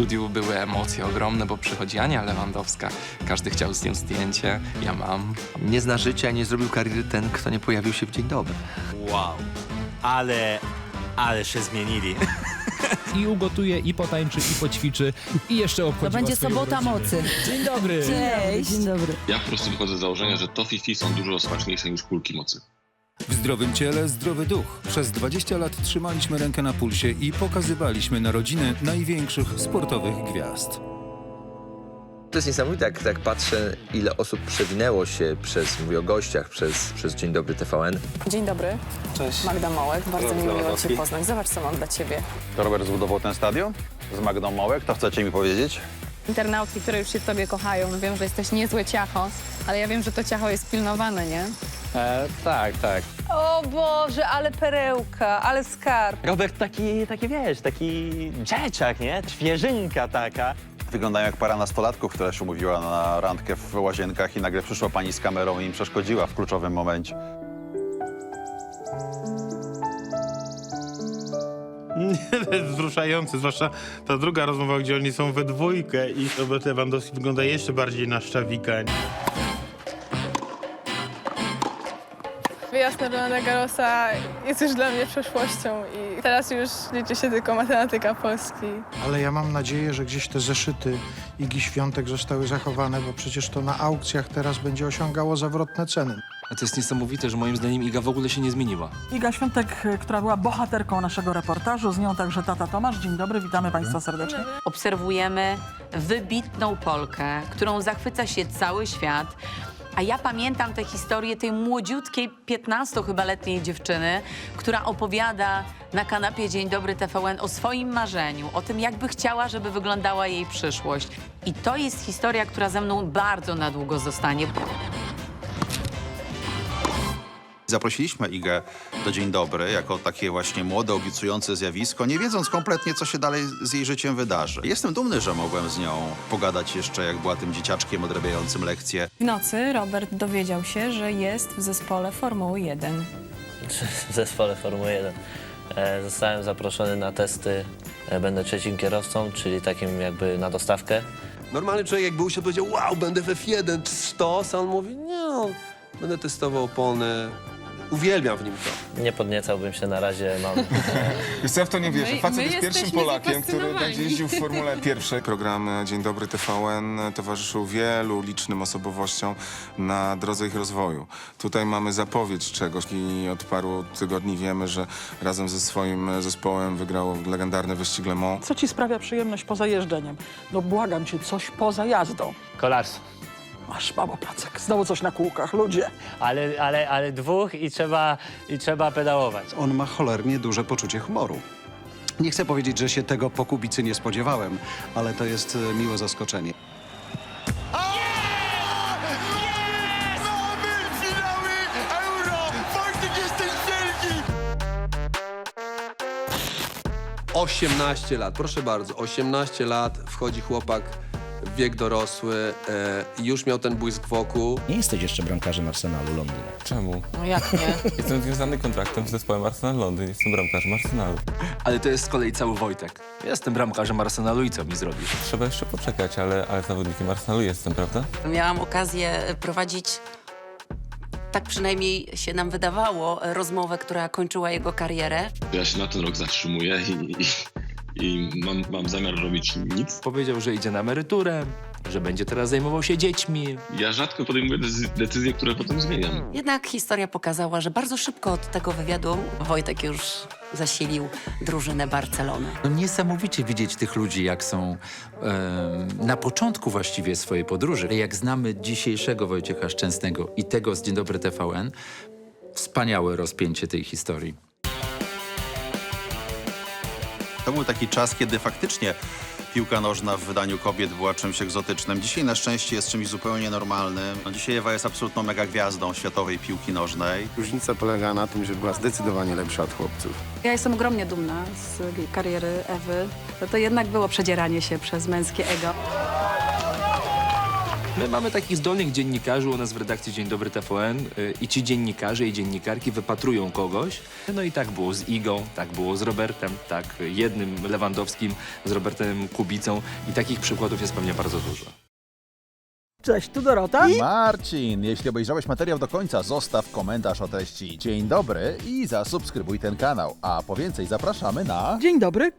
studiu były emocje ogromne, bo przychodzi Ania Lewandowska. Każdy chciał z nią zdjęcie. Ja mam. Nie zna życia, nie zrobił kariery ten, kto nie pojawił się w dzień dobry. Wow. Ale, ale się zmienili. I ugotuje, i potańczy, i poćwiczy, i jeszcze To obchodzi będzie sobota mocy. Dzień dobry. Cześć. Dzień dobry. Ja po prostu wychodzę z założenia, że to fifi są dużo smaczniejsze niż kulki mocy. W zdrowym ciele zdrowy duch. Przez 20 lat trzymaliśmy rękę na pulsie i pokazywaliśmy narodziny największych sportowych gwiazd. To jest niesamowite, jak tak patrzę, ile osób przewinęło się przez, mówię o gościach, przez, przez Dzień Dobry TVN. Dzień dobry. Cześć. Magda Mołek, bardzo mi miło Cię poznać. Zobacz, co mam dla Ciebie. To Robert zbudował ten stadion z Magdą Mołek, to chcecie mi powiedzieć? Internautki, które już się w Tobie kochają, no wiem, że jesteś niezłe ciacho, ale ja wiem, że to ciacho jest pilnowane, nie? Tak, tak. O Boże, ale perełka, ale skarb. Robert taki, taki wiesz, taki dzieciak, nie? Świeżynka taka. Wyglądają jak para nastolatków, która się umówiła na randkę w łazienkach i nagle przyszła pani z kamerą i im przeszkodziła w kluczowym momencie. To jest wzruszające, zwłaszcza ta druga rozmowa, gdzie oni są we dwójkę i Robert Lewandowski wygląda jeszcze bardziej na szczawika. Wyjazd na Ronalda Garrosa jest już dla mnie przeszłością i teraz już liczy się tylko matematyka Polski. Ale ja mam nadzieję, że gdzieś te zeszyty Igi Świątek zostały zachowane, bo przecież to na aukcjach teraz będzie osiągało zawrotne ceny. A to jest niesamowite, że moim zdaniem Iga w ogóle się nie zmieniła. Iga Świątek, która była bohaterką naszego reportażu, z nią także tata Tomasz. Dzień dobry, witamy Państwa serdecznie. Obserwujemy wybitną Polkę, którą zachwyca się cały świat. A ja pamiętam tę historię tej młodziutkiej, 15 chyba letniej dziewczyny, która opowiada na kanapie Dzień Dobry TVN o swoim marzeniu, o tym, jakby chciała, żeby wyglądała jej przyszłość. I to jest historia, która ze mną bardzo na długo zostanie. Zaprosiliśmy Igę do Dzień Dobry jako takie właśnie młode, obiecujące zjawisko, nie wiedząc kompletnie, co się dalej z jej życiem wydarzy. Jestem dumny, że mogłem z nią pogadać jeszcze, jak była tym dzieciaczkiem odrabiającym lekcje. W nocy Robert dowiedział się, że jest w zespole Formuły 1. W zespole Formuły 1. E, Zostałem zaproszony na testy. E, Będę trzecim kierowcą, czyli takim jakby na dostawkę. Normalny człowiek jakby usiadł powiedział, wow, będę w F1, sztos, a on mówi, nie no, będę testował opony. Uwielbiam w nim to. Nie podniecałbym się na razie, mam... Wiesz co, ja w to nie wierzę. My- Facet my jest pierwszym jesteśmy Polakiem, który zafascynowani. będzie jeździł w Formule Pierwszy. Program Dzień Dobry TVN towarzyszył wielu licznym osobowościom na drodze ich rozwoju. Tutaj mamy zapowiedź czegoś i od paru tygodni wiemy, że razem ze swoim zespołem wygrał legendarny wyścig Le Mans. Co ci sprawia przyjemność poza jeżdżeniem? No błagam cię, coś poza jazdą. Kolarstwo. Masz mało placek, znowu coś na kółkach, ludzie. Ale, ale, ale dwóch i trzeba, i trzeba pedałować. On ma cholernie duże poczucie humoru. Nie chcę powiedzieć, że się tego po Kubicy nie spodziewałem, ale to jest e, miłe zaskoczenie. Osiemnaście lat, proszę bardzo, 18 lat, wchodzi chłopak wiek dorosły e, już miał ten błysk wokół. Nie jesteś jeszcze bramkarzem Arsenalu Londyn. Czemu? No jak nie? Jestem związany kontraktem z zespołem Arsenal Londyn. Jestem bramkarzem Arsenalu. Ale to jest z kolei cały Wojtek. Jestem bramkarzem Arsenalu i co mi zrobisz? Trzeba jeszcze poczekać, ale, ale zawodnikiem Arsenalu jestem, prawda? Miałam okazję prowadzić, tak przynajmniej się nam wydawało, rozmowę, która kończyła jego karierę. Ja się na ten rok zatrzymuję i, i, i mam, mam zamiar robić nic. Powiedział, że idzie na emeryturę, że będzie teraz zajmował się dziećmi. Ja rzadko podejmuję decy- decyzje, które potem zmieniam. Jednak historia pokazała, że bardzo szybko od tego wywiadu Wojtek już zasilił drużynę Barcelony. No niesamowicie widzieć tych ludzi, jak są em, na początku właściwie swojej podróży. Jak znamy dzisiejszego Wojciecha Szczęsnego i tego z Dzień Dobry TVN, wspaniałe rozpięcie tej historii. To był taki czas, kiedy faktycznie piłka nożna w wydaniu kobiet była czymś egzotycznym. Dzisiaj na szczęście jest czymś zupełnie normalnym. No, dzisiaj Ewa jest absolutną mega gwiazdą światowej piłki nożnej. Różnica polega na tym, że była zdecydowanie lepsza od chłopców. Ja jestem ogromnie dumna z kariery Ewy. To jednak było przedzieranie się przez męskie ego. My mamy takich zdolnych dziennikarzy u nas w redakcji Dzień Dobry TVN y, i ci dziennikarze i dziennikarki wypatrują kogoś. No i tak było z Igą, tak było z Robertem, tak jednym Lewandowskim, z Robertem Kubicą i takich przykładów jest pewnie bardzo dużo. Cześć, tu Dorota. Marcin, jeśli obejrzałeś materiał do końca, zostaw komentarz o treści. Dzień dobry i zasubskrybuj ten kanał. A po więcej zapraszamy na... Dzień dobry,